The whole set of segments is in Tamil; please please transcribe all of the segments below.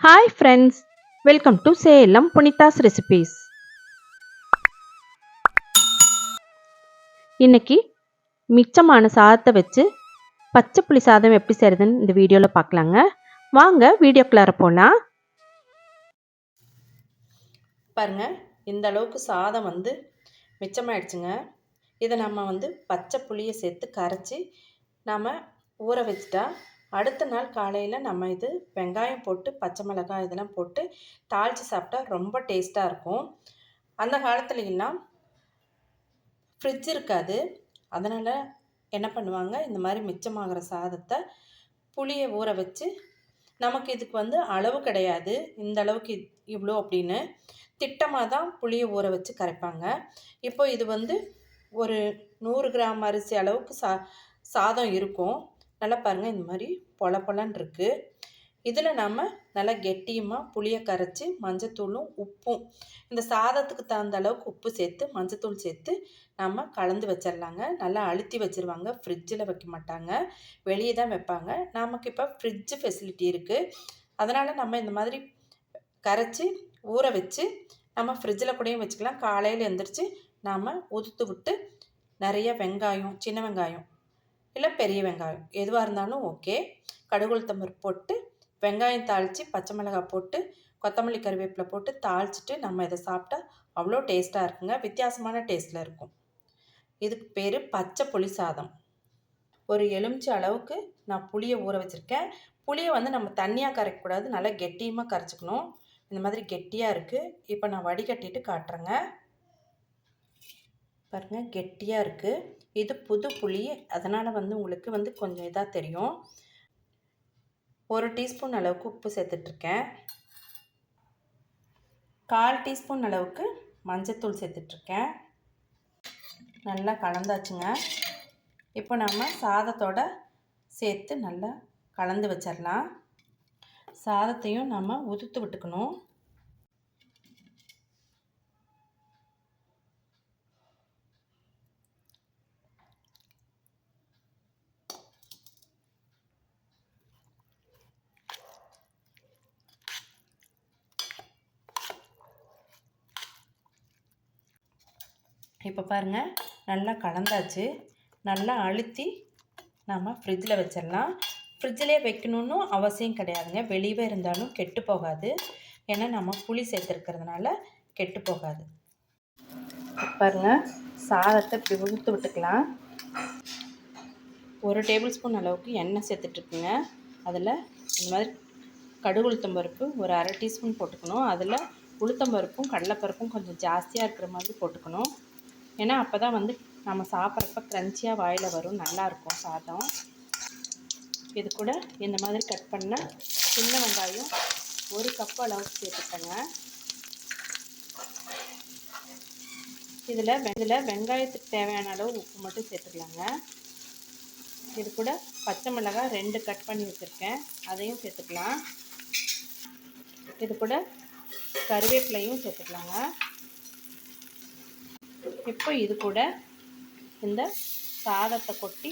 Hi friends welcome to Salem Punitha's recipes இன்னைக்கு மிச்சமான சாதத்தை வச்சு பச்சை புளி சாதம் எப்படி செய்கிறதுன்னு இந்த வீடியோவில் பார்க்கலாங்க. வாங்க வீடியோக்குள்ளார போகலாம் பாருங்க இந்த அளவுக்கு சாதம் வந்து மிச்சமாயிடுச்சுங்க. இதை நம்ம வந்து பச்சை புளியை சேர்த்து கரைச்சி நம்ம ஊற வச்சுட்டா அடுத்த நாள் காலையில் நம்ம இது வெங்காயம் போட்டு பச்சை மிளகாய் இதெல்லாம் போட்டு தாளித்து சாப்பிட்டா ரொம்ப டேஸ்ட்டாக இருக்கும். அந்த காலத்துலையெல்லாம் ஃப்ரிட்ஜ் இருக்காது. அதனால் என்ன பண்ணுவாங்க? இந்த மாதிரி மிச்சமாகிற சாதத்தை புளியை ஊற வச்சு நமக்கு இதுக்கு வந்து அளவு கிடையாது. இந்த அளவுக்கு இவ்வளோ அப்படின்னு திட்டமாக தான் புளியை ஊற வச்சு கரைப்பாங்க. இப்போ இது வந்து ஒரு நூறு கிராம் அரிசி அளவுக்கு சா சாதம் இருக்கும். நல்லா பாருங்கள் இந்த மாதிரி பொல பொலன்னு இருக்குது இதில் நம்ம நல்லா கெட்டியமாக புளியை கரைச்சி மஞ்சத்தூளும் உப்பும் இந்த சாதத்துக்கு தகுந்த அளவுக்கு உப்பு சேர்த்து மஞ்சத்தூள் சேர்த்து நம்ம கலந்து வச்சிடலாங்க நல்லா அழுத்தி வச்சிருவாங்க ஃப்ரிட்ஜில் வைக்க மாட்டாங்க. வெளியே தான் வைப்பாங்க. நமக்கு இப்போ ஃப்ரிட்ஜ் ஃபெசிலிட்டி இருக்குது அதனால் நம்ம இந்த மாதிரி கரைச்சி ஊற வச்சு நம்ம ஃப்ரிட்ஜில் கூடயும் வச்சுக்கலாம். காலையில் எழுந்திரிச்சு நாம் உதுத்து விட்டு நிறைய வெங்காயம் சின்ன வெங்காயம் இல்லை பெரிய வெங்காயம். எதுவாக இருந்தாலும் ஓகே கடுகுளுத்தம்பருப்பு போட்டு வெங்காயம் தாளித்து பச்சை மிளகாய் போட்டு கொத்தமல்லி கருவேப்பிலை போட்டு தாளிச்சிட்டு நம்ம இதை சாப்பிட்டா அவ்வளோ டேஸ்ட்டாக இருக்குங்க. வித்தியாசமான டேஸ்ட்டில் இருக்கும். இதுக்கு பேர் பச்சை புளி சாதம். ஒரு எலுமிச்சை அளவுக்கு நான் புளியை ஊற வச்சுருக்கேன். புளியை வந்து நம்ம தண்ணியாக கரைக்கக்கூடாது நல்லா கெட்டியமாக கரைச்சிக்கணும். இந்த மாதிரி கெட்டியாக இருக்குது இப்போ நான் வடிகட்டிட்டு காட்டுறேங்க. பாருங்கள் கெட்டியாக இருக்குது இது புது புளி. அதனால் வந்து உங்களுக்கு வந்து கொஞ்சம் இதாக தெரியும். ஒரு டீஸ்பூன் அளவுக்கு உப்பு சேர்த்துட்ருக்கேன். கால் டீஸ்பூன் அளவுக்கு மஞ்சத்தூள் சேர்த்துட்ருக்கேன். நல்லா கலந்தாச்சுங்க. இப்போ நம்ம சாதத்தோட சேர்த்து நல்லா கலந்து வச்சிடலாம் சாதத்தையும் நம்ம உதுத்து விட்டுக்கணும். இப்போ பாருங்கள் நல்லா கலந்தாச்சு. நல்லா அழுத்தி நம்ம ஃப்ரிட்ஜில் வச்சிடலாம். ஃப்ரிட்ஜிலே வைக்கணும்னு அவசியம் கிடையாதுங்க. வெளியவே இருந்தாலும் கெட்டு போகாது. ஏன்னா நம்ம புளி சேர்த்துருக்கிறதுனால கெட்டு போகாது. பாருங்க சாதத்தை இப்படி உளுத்து விட்டுக்கலாம். ஒரு டேபிள் ஸ்பூன் அளவுக்கு எண்ணெய் சேர்த்துட்ருக்குங்க. அதில் இந்த மாதிரி கடுகு உளுத்தம்பருப்பு ஒரு அரை டீஸ்பூன் போட்டுக்கணும். அதில் உளுத்தம்பருப்பும் கடலைப்பருப்பும் கொஞ்சம் ஜாஸ்தியாக இருக்கிற மாதிரி போட்டுக்கணும். ஏன்னா அப்போ தான் வந்து நம்ம சாப்பிட்றப்ப க்ரன்ச்சியாக வாயில் வரும். நல்லாயிருக்கும் சாதம். இது கூட இந்த மாதிரி கட் பண்ண சின்ன வெங்காயம் ஒரு கப் அளவுக்கு சேர்த்துக்கோங்க. இதில் இதில் வெங்காயத்துக்கு தேவையான அளவு உப்பு மட்டும் சேர்த்துக்கலாங்க. இது கூட பச்சை மிளகாய் ரெண்டு கட் பண்ணி வச்சுருக்கேன். அதையும் சேர்த்துக்கலாம். இது கூட கருவேப்பிலையும் சேர்த்துக்கலாங்க. இப்போ இது கூட இந்த சாதத்தை கொட்டி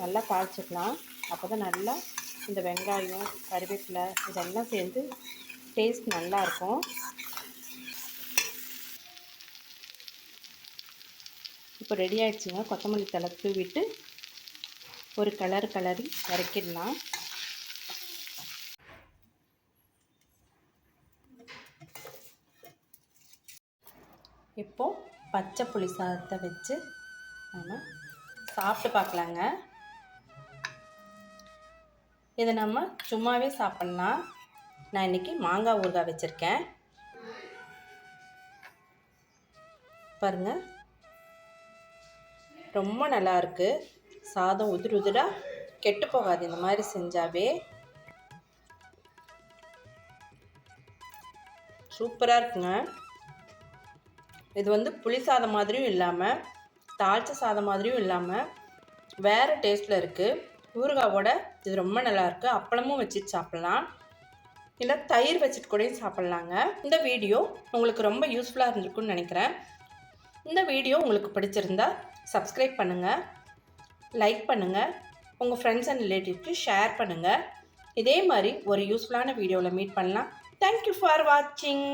நல்லா காய்ச்சிக்கலாம் அப்போ தான் நல்லா இந்த வெங்காயம் கருவேப்பிலை இதெல்லாம் சேர்ந்து டேஸ்ட் நல்லாயிருக்கும். இப்போ ரெடி ஆகிடுச்சிங்க கொத்தமல்லி தலை தூவிட்டு ஒரு கலர் கலரி இறக்கிடலாம் இப்போது பச்சை புளி சாதத்தை வச்சு நம்ம சாப்பிட்டு பார்க்கலாங்க. இதை நம்ம சும்மாவே சாப்பிட்லாம். நான் இன்றைக்கி மாங்காய் ஊறுகாய் வச்சுருக்கேன். பாருங்க. ரொம்ப நல்லாயிருக்கு சாதம் உதிர் உதிராக கெட்டு போகாது. இந்த மாதிரி செஞ்சாவே சூப்பராக இருக்குங்க. இது வந்து புளி சாதம் மாதிரியும் இல்லாமல் தாளிச்ச சாதம் மாதிரியும் இல்லாமல் வேறு டேஸ்ட்டில் இருக்குது ஊறுகாவோட இது ரொம்ப நல்லாயிருக்கு அப்பளமும் வச்சுட்டு சாப்பிட்லாம். இல்லை தயிர் வச்சுட்டு கூடயும் சாப்பிட்லாங்க. இந்த வீடியோ உங்களுக்கு ரொம்ப யூஸ்ஃபுல்லாக இருந்திருக்குன்னு நினைக்கிறேன். இந்த வீடியோ உங்களுக்கு பிடிச்சிருந்தா சப்ஸ்கிரைப் பண்ணுங்கள் லைக் பண்ணுங்கள் உங்கள் ஃப்ரெண்ட்ஸ் அண்ட் ரிலேட்டிவ்க்கு ஷேர் பண்ணுங்கள் இதே மாதிரி ஒரு யூஸ்ஃபுல்லான வீடியோவில் மீட் பண்ணலாம். தேங்க்யூ ஃபார் வாட்சிங்